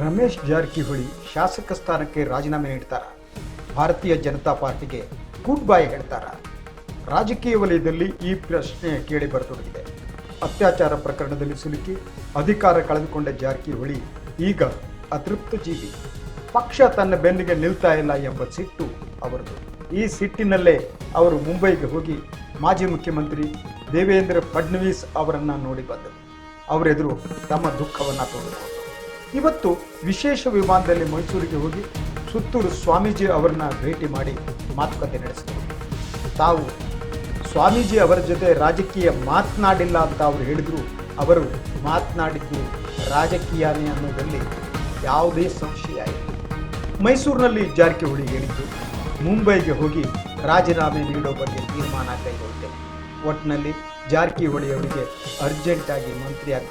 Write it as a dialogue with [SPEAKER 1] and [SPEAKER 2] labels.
[SPEAKER 1] ರಮೇಶ್ ಜಾರಕಿಹೊಳಿ ಶಾಸಕ ಸ್ಥಾನಕ್ಕೆ ರಾಜೀನಾಮೆ ನೀಡ್ತಾರ. ಭಾರತೀಯ ಜನತಾ ಪಾರ್ಟಿಗೆ ಗುಡ್ ಬೈ ಹೇಳ್ತಾರ. ರಾಜಕೀಯ ವಲಯದಲ್ಲಿ ಈ ಪ್ರಶ್ನೆ ಕೇಳಿ ಬರತೊಡಗಿದೆ. ಅತ್ಯಾಚಾರ ಪ್ರಕರಣದಲ್ಲಿ ಸಿಲುಕಿ ಅಧಿಕಾರ ಕಳೆದುಕೊಂಡ ಜಾರಕಿಹೊಳಿ ಈಗ ಅತೃಪ್ತ ಜೀವಿ. ಪಕ್ಷ ತನ್ನ ಬೆನ್ನಿಗೆ ನಿಲ್ತಾ ಇಲ್ಲ ಎಂಬ ಸಿಟ್ಟು ಅವರದು. ಈ ಸಿಟ್ಟಿನಲ್ಲೇ ಅವರು ಮುಂಬೈಗೆ ಹೋಗಿ ಮಾಜಿ ಮುಖ್ಯಮಂತ್ರಿ ದೇವೇಂದ್ರ ಫಡ್ನವೀಸ್ ಅವರನ್ನ ನೋಡಿ ಬಂದರು. ಅವರೆದುರು ತಮ್ಮ ದುಃಖವನ್ನು ತೋರಿಸಿಕೊಂಡರು ಇವತ್ತು ವಿಶೇಷ ವಿಮಾನದಲ್ಲಿ ಮೈಸೂರಿಗೆ ಹೋಗಿ ಸುತ್ತೂರು ಸ್ವಾಮೀಜಿ ಅವರನ್ನ ಭೇಟಿ ಮಾಡಿ ಮಾತುಕತೆ ನಡೆಸಿದರು. ತಾವು ಸ್ವಾಮೀಜಿ ಅವರ ಜೊತೆ ರಾಜಕೀಯ ಮಾತನಾಡಿಲ್ಲ ಅಂತ ಅವರು ಹೇಳಿದ್ರು. ಅವರು ಮಾತನಾಡಿದ್ದು ರಾಜಕೀಯನೇ ಅನ್ನೋದರಲ್ಲಿ ಯಾವುದೇ ಸಂಶಯ ಇಲ್ಲ. ಮೈಸೂರಿನಲ್ಲಿ ಜಾರಕಿಹೊಳಿ ಹೇಳಿದ್ದು, ಮುಂಬೈಗೆ ಹೋಗಿ ರಾಜೀನಾಮೆ ನೀಡೋ ಬಗ್ಗೆ ತೀರ್ಮಾನ ಕೈಗೊಳ್ಳುತ್ತೆ ಒಟ್ಟಿನಲ್ಲಿ ಜಾರಕಿಹೊಳಿ ಅವರಿಗೆ ಅರ್ಜೆಂಟಾಗಿ ಮಂತ್ರಿಯಾಗಿ